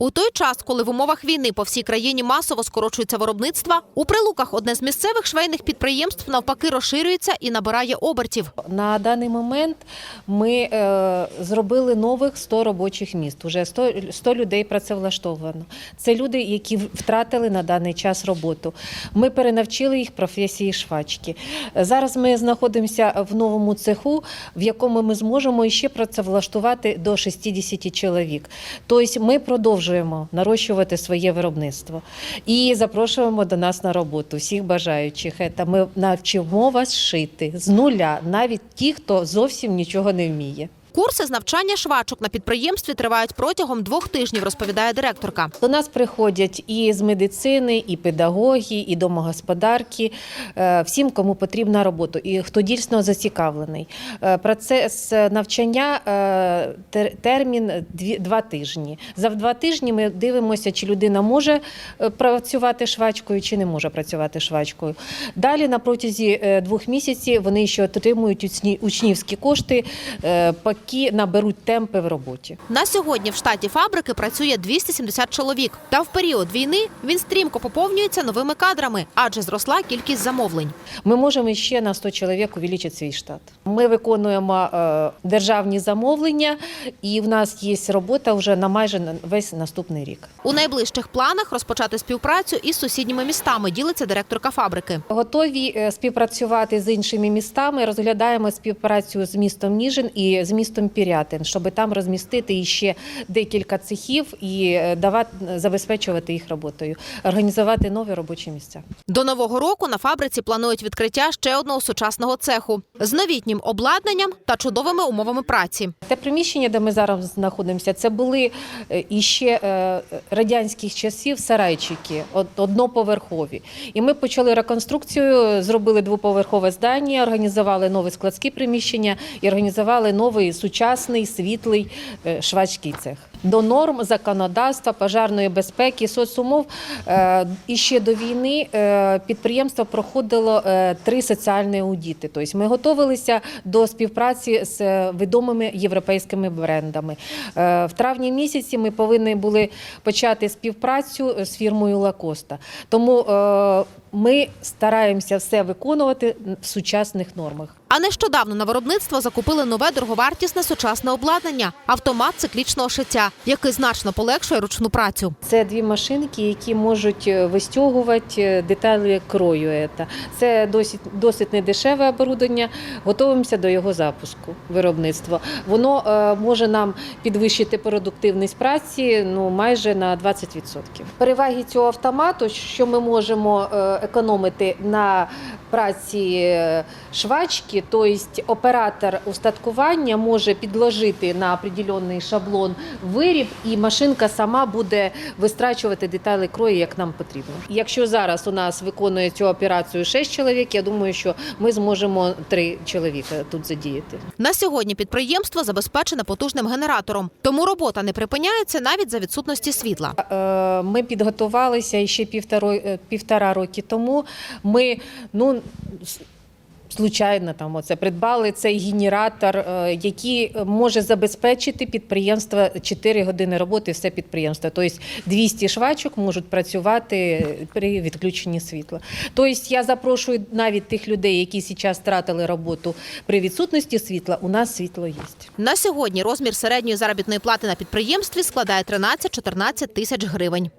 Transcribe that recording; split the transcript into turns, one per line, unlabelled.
У той час, коли в умовах війни по всій країні масово скорочується виробництва, у прилуках одне з місцевих швейних підприємств навпаки розширюється і набирає обертів.
На даний момент ми е, зробили нових 100 робочих міст. Уже 100, 100 людей працевлаштовано. Це люди, які втратили на даний час роботу. Ми перенавчили їх професії швачки. Зараз ми знаходимося в новому цеху, в якому ми зможемо ще працевлаштувати до 60 чоловік. Тобто ми продовжуємо нарощувати своє виробництво і запрошуємо до нас на роботу всіх бажаючих. Та ми навчимо вас шити з нуля, навіть ті, хто зовсім нічого не вміє.
Курси з навчання швачок на підприємстві тривають протягом двох тижнів, розповідає директорка.
До нас приходять і з медицини, і педагоги, і домогосподарки, е, всім, кому потрібна робота, і хто дійсно зацікавлений. Е, Процес навчання е, термін два тижні. За два тижні ми дивимося, чи людина може працювати швачкою, чи не може працювати швачкою. Далі на протязі двох місяців вони ще отримують учнівські кошти, поки наберуть темпи в роботі.
На сьогодні в штаті фабрики працює 270 чоловік. Та в період війни він стрімко поповнюється новими кадрами, адже зросла кількість замовлень.
Ми можемо ще на 100 чоловік увеличити свій штат. Ми виконуємо е, державні замовлення, і в нас є робота вже на майже весь наступний рік.
У найближчих планах розпочати співпрацю із сусідніми містами, ділиться директорка фабрики.
Готові е, співпрацювати з іншими містами. Розглядаємо співпрацю з містом Ніжин і з містом Пірятин, щоб там розмістити ще декілька цехів і е, давати забезпечувати їх роботою, організувати нові робочі місця.
До нового року на фабриці планують відкриття ще одного сучасного цеху з новітнім обладнанням та чудовими умовами праці.
Те приміщення, де ми зараз знаходимося, це були е, іще е, радянських часів сарайчики, од- одноповерхові. І ми почали реконструкцію, зробили двоповерхове здання, організували нові складські приміщення і організували новий сучасний світлий е, швачкий цех. До норм законодавства, пожежної безпеки, соцумов е, і ще до війни е, підприємство проходило е, три соціальні аудіти. Тобто ми готувалися до співпраці з відомими європейськими брендами. В травні місяці ми повинні були почати співпрацю з фірмою Лакоста. Тому ми стараємося все виконувати в сучасних нормах.
А нещодавно на виробництво закупили нове дороговартісне сучасне обладнання автомат циклічного шиття, який значно полегшує ручну працю.
Це дві машинки, які можуть е, вистягувати е, деталі крою. Це досить, досить недешеве оборудовання. Готуємося до його запуску виробництва. Воно е, може нам підвищити продуктивність праці ну, майже на 20%. Переваги цього автомату, що ми можемо економити на праці швачки, тобто оператор устаткування може підложити на определенний шаблон виріб, і машинка сама буде вистрачувати деталі крою, як нам потрібно. Якщо зараз у нас виконує цю операцію 6 чоловік, я думаю, що ми зможемо 3 чоловіка тут задіяти.
На сьогодні підприємство забезпечене потужним генератором, тому робота не припиняється навіть за відсутності світла.
Е, Ми підготувалися ще півтора, е, півтора роки тому. Ми ну. Случайно там оце придбали цей генератор, е, який може забезпечити підприємство 4 години роботи, все підприємство. Тобто 200 швачок можуть працювати при відключенні світла. Тобто я запрошую навіть тих людей, які зараз втратили роботу при відсутності світла. У нас світло є.
На сьогодні розмір середньої заробітної плати на підприємстві складає 13-14 тисяч гривень.